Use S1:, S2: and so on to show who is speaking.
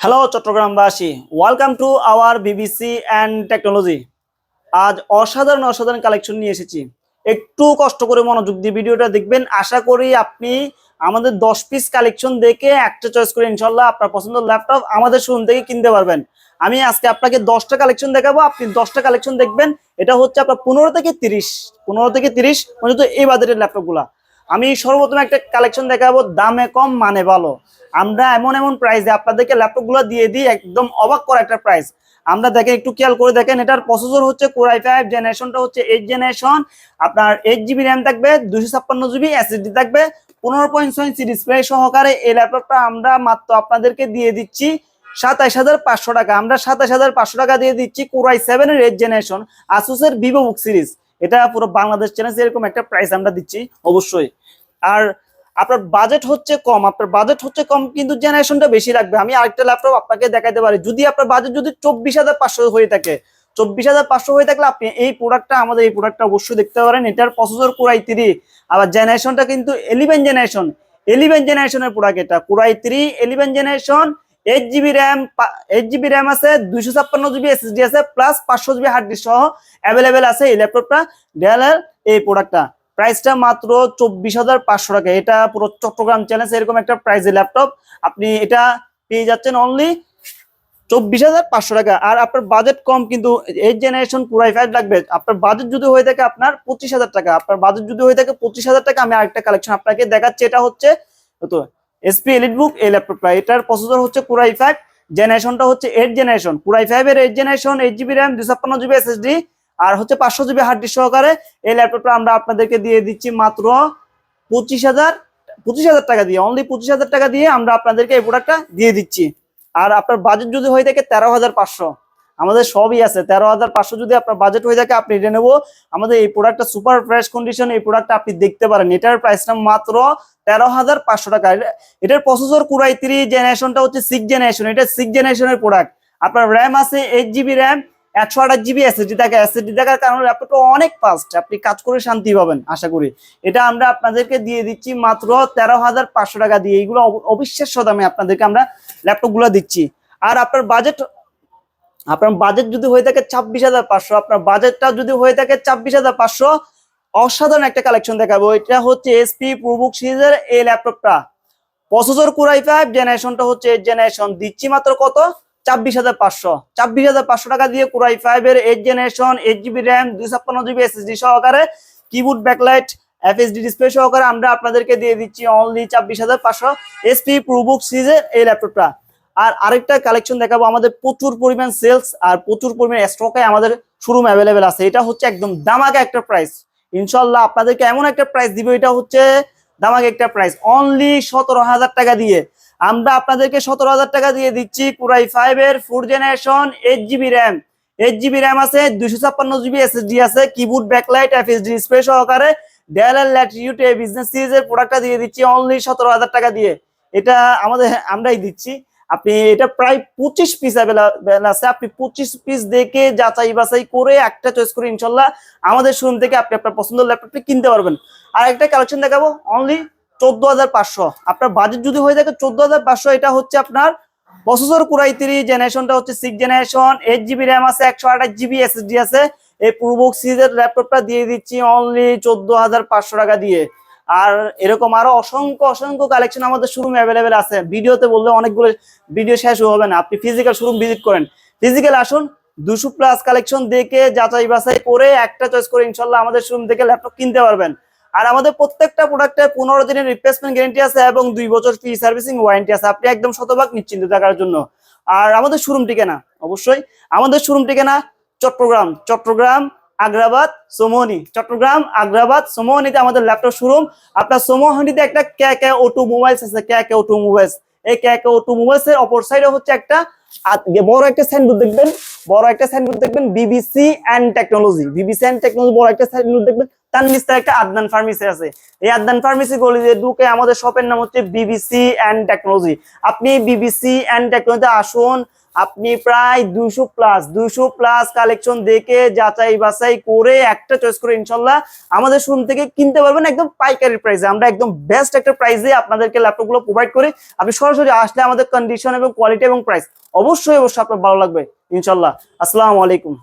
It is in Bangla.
S1: Hello চট্টগ্রামবাসী। Welcome to our BBC and technology আজ অসাধারণ অসাধারণ কালেকশন নিয়ে এসেছি। একটু কষ্ট করে মনোযোগ দিয়ে ভিডিওটা দেখবেন। আশা করি আপনি আমাদের দশ পিস কালেকশন দেখে একটা চয়েস করে ইনশাল্লাহ আপনার পছন্দের ল্যাপটপ আমাদের শোরুম থেকে কিনতে পারবেন। আমি আজকে আপনাকে দশটা কালেকশন দেখাবো। আপনি দশটা কালেকশন দেখবেন। এটা হচ্ছে আপনার পনেরো থেকে তিরিশ। পনেরো থেকে তিরিশ পর্যন্ত এই বাজারের ল্যাপটপগুলা আমি সর্বপ্রথম একটা কালেকশন দেখাবো, দামে কম মানে ভালো। আমরা এমন এমন প্রাইসে আপনাদেরকে ল্যাপটপগুলো দিয়ে দিই, একদম অবাক করা একটা প্রাইস আমরা দেখেন, একটু খেয়াল করে দেখেন, এটার প্রসেসর হচ্ছে কোরাই ফাইভ জেনারেশনটা হচ্ছে এইট জেনারেশন আপনার এইট জিবি র্যাম থাকবে দুশো ছাপ্পান্ন জিবি এসএসডি থাকবে, পনেরো পয়েন্ট ছয় ইঞ্চি ডিসপ্লে সহকারে এই ল্যাপটপটা আমরা মাত্র আপনাদেরকে দিয়ে দিচ্ছি সাতাইশ হাজার পাঁচশো টাকা। আমরা সাতাইশ হাজার পাঁচশো টাকা দিয়ে দিচ্ছি কোরাই সেভেনের এইট জেনারেশন আসুসের ভিভো বুক সিরিজ এটা পুরো বাংলাদেশ চ্যানেল এরকম একটা প্রাইস আমরা দিচ্ছি, অবশ্যই। আর আপনার বাজেট হচ্ছে কম, আপনার বাজেট হচ্ছে কম, কিন্তু জেনারেশনটা বেশি লাগবে। আমি আরেকটা ল্যাপটপ আপনাকে দেখাতে পারি। যদি আপনার বাজেট যদি চব্বিশ হাজার পাঁচশো হয়ে থাকে, চব্বিশ হাজার পাঁচশো হয়ে থাকলে আপনি এই প্রোডাক্টটা আমাদের এই প্রোডাক্টটা অবশ্যই দেখতে পারেন। এটার প্রসেসর কোরাই থ্রি আবার জেনারেশনটা কিন্তু এলিভেন জেনারেশন এলিভেন জেনারেশনের প্রোডাক্ট এটা। Core i three eleven generation eight GB RAM eight GB RAM আছে, দুইশো ছাপ্পান্ন জিবি এসএসডি আছে প্লাস পাঁচশো জিবি হার্ড সহ অ্যাভেলেবেল আছে এই ল্যাপটপটা এই মাত্র চব্বিশ হাজার পাঁচশো টাকা। এটা পুরো চট্টগ্রাম চ্যালেঞ্জ এরকম একটা ল্যাপটপ আপনি এটা পেয়ে যাচ্ছেন অনলি চব্বিশ হাজার পাঁচশো টাকা। আর আপনার বাজেট কম কিন্তু এইট জেনারেশন পুরাই ফাইভ লাগবে। আপনার বাজেট যদি হয়ে থাকে আপনার পঁচিশ হাজার টাকা। আপনার বাজেট যদি হয়ে থাকে পঁচিশ হাজার টাকা, আমি আরেকটা কালেকশন আপনাকে দেখাচ্ছি। এটা হচ্ছে এসপি এলিট বুক এই ল্যাপটপটা এটার প্রসেসর হচ্ছে পুরাই ফাইভ জেনারেশনটা হচ্ছে এইট জেনারেশন পুরাই ফাইভের eight generation eight GB RAM ছাপ্পান্ন জিবি এসএসডি আর হচ্ছে পাঁচশো জিবি হার্ড ডিস্ক সহকারে এই ল্যাপটপটা আমরা আপনাদেরকে দিয়ে দিচ্ছি মাত্র পঁচিশ হাজার পঁচিশ হাজার টাকা দিয়ে অনলি পঁচিশ হাজার টাকা দিয়ে আমরা আপনাদেরকে এই প্রোডাক্টটা দিয়ে দিচ্ছি। আর আপনার বাজেট যদি হয়ে থাকে তেরো হাজার পাঁচশো। আমাদের সবই আছে। তেরো হাজার পাঁচশো যদি আপনার বাজেট হয়ে থাকে, আপনি এটা নেব। আমাদের এই প্রোডাক্টটা সুপার ফ্রেশ কন্ডিশন এই প্রোডাক্টটা আপনি দেখতে পারেন। এটার প্রাইসটা মাত্র তেরো হাজার পাঁচশো টাকা। এটার প্রসেসর কুড়াই থ্রি জেনারেশনটা হচ্ছে সিক্স জেনারেশন এটা সিক্স জেনারেশনের প্রোডাক্ট আপনার র্যাম আছে এইট জিবি র্যাম একশো আঠাশ জিবি এসএসডি থাকে। এসএসডি থাকার কারণে ল্যাপটপটা অনেক ফাস্ট আপনি কাজ করে শান্তি পাবেন, আশা করি। এটা আমরা আপনাদেরকে দিয়ে দিচ্ছি মাত্র তেরো হাজার পাঁচশো টাকা দিয়ে। এইগুলো অব- অবিশ্বাস্য দামে আপনাদেরকে আমরা ল্যাপটপগুলো দিচ্ছি। আর আপনার বাজেট আপনার বাজেট যদি হয়ে থাকে ছাব্বিশ হাজার পাঁচশো, আপনার বাজেটটা যদি হয়ে থাকে ছাব্বিশ হাজার পাঁচশো, অসাধারণ একটা কালেকশন দেখাবো। এটা হচ্ছে এসপি প্রবুক সিরিজের এই ল্যাপটপটা। প্রসেসর কুরাই ফাইভ জেনারেশনটা হচ্ছে জেনারেশন দিচ্ছি মাত্র কত? ছাব্বিশ হাজার পাঁচশো। ছাব্বিশ হাজার পাঁচশো টাকা দিয়ে কুরাই ফাইভ এর eight generation eight GB RAM দুই ছাপ্পান্ন জিবি এসএসডি সহকারে কিবোর্ড ব্যাকলাইট এফএসডি ডিসপ্লে সহকারে আমরা আপনাদেরকে দিয়ে দিচ্ছি অনলি ছাব্বিশ হাজার পাঁচশো এসপি প্রবুক সিরিজের এই ল্যাপটপটা। আর আরেকটা কালেকশন দেখাবো, আমাদের প্রচুর পরিমাণ সেলস আর প্রচুর পরিমাণ স্টকে আমাদের শোরুম অ্যাভেলেবেল আছে। এটা হচ্ছে একদম দামাকে একটা প্রাইস ইনশাল্লাহ আপনাদেরকে এমন একটা প্রাইস দিব, এটা হচ্ছে দামাকে একটা প্রাইস অনলি সতেরো হাজার টাকা দিয়ে। আমরা আপনাদেরকে সতেরো হাজার টাকা দিয়ে দিচ্ছি পুরাই ফাইভ এর four generation eight GB RAM eight GB RAM আছে, দুইশো ছাপ্পান্ন জিবি এসএসডি আছে কিবোর্ড ব্যাকলাইট এফএসডি ডিসপ্লে সহকারে ডেলার ল্যাটিটিউড বিজনেস সিরিজের প্রোডাক্টটা দিয়ে দিচ্ছি অনলি সতেরো হাজার টাকা দিয়ে। এটা আমাদের, আমরাই দিচ্ছি। আপনি এটা প্রায় পঁচিশ পিস অ্যাভেলেবেল আছে। আপনি পঁচিশ পিস দেখে যাচাই বাছাই করে একটা চয়েস করে ইনশাল্লাহ আমাদের শোরুম থেকে আপনি আপনার পছন্দের ল্যাপটপটি কিনতে পারবেন। আর একটা কালেকশন দেখাবো অনলি চোদ্দ হাজার পাঁচশো। আপনার বাজেট যদি হয়ে থাকে চোদ্দ হাজার পাঁচশো, এটা হচ্ছে আপনার প্রসেসর কুড়াই থ্রি জেনারেশনটা হচ্ছে six generation eight GB RAM আছে, একশো আঠাশ জিবি এসএসডি আছে। এই পূর্বক সিরিজের ল্যাপটপটা দিয়ে দিচ্ছি অনলি চোদ্দ হাজার পাঁচশো টাকা দিয়ে। আর এরকম আরও অসংখ্য অসংখ্য কালেকশন আমাদের শোরুম অ্যাভেলেবেল আছে। ভিডিওতে বললে অনেকগুলো ভিডিও শেষ হবে না। আপনি ফিজিক্যাল শোরুম ভিজিট করেন। ফিজিক্যাল আসুন, দুশো প্লাস কালেকশন দেখে, যাচাই বাছাই করে একটা চয়েস করে ইনশাল্লাহ আমাদের শোরুম থেকে ল্যাপটপ কিনতে পারবেন। আর আমাদের প্রত্যেকটা প্রোডাক্টে পনেরো দিনের রিপ্লেসমেন্ট গ্যারেন্টি আছে এবং দুই বছর ফ্রি সার্ভিসিং ওয়ারেন্টি আছে। আপনি একদম শতভাগ নিশ্চিন্ত থাকার জন্য। আর আমাদের শোরুম ঠিকানা, অবশ্যই। আমাদের শোরুম ঠিকানা চট্টগ্রাম চট্টগ্রাম আগ্রাবাদ, সোমোহনি। চট্টগ্রাম, আগ্রাবাদ, সোমোহনিতে আমাদের ল্যাপটপ শোরুম আপনার সোমোহনিতে একটা কে কে অটো মোবাইলস আছে কে কে অটো মোবাইলস এই কে কে অটো মোবাইলস এর অপর সাইডে হচ্ছে একটা বড় একটা সাইনবোর্ড দেখবেন, বড় একটা সাইনবোর্ড দেখবেন BBC and technology BBC and technology বড় একটা সাইনবোর্ড দেখবেন তার নিচে একটা আদনান ফার্মেসি আছে। এই আদনান ফার্মেসি গলিতে ঢুকে আমাদের শপের নাম হচ্ছে বিবিসি এন্ড টেকনোলজি আপনি বিবিসি এন্ড টেকনোলজি আসুন আপনি প্রায় দুশো প্লাস দুশো প্লাস কালেকশন দেখে যাচাই বাছাই করে একটা চয়েস করে ইনশাল্লাহ আমাদের শুন থেকে কিনতে পারবেন একদম পাইকারি প্রাইসে আমরা একদম বেস্ট একটা প্রাইসে আপনাদেরকে ল্যাপটপগুলো প্রোভাইড করি আপনি সরাসরি আসলে আমাদের কন্ডিশন এবং কোয়ালিটি এবং প্রাইস অবশ্যই অবশ্যই আপনার ভালো লাগবে। ইনশাল্লাহ। আসসালামু আলাইকুম।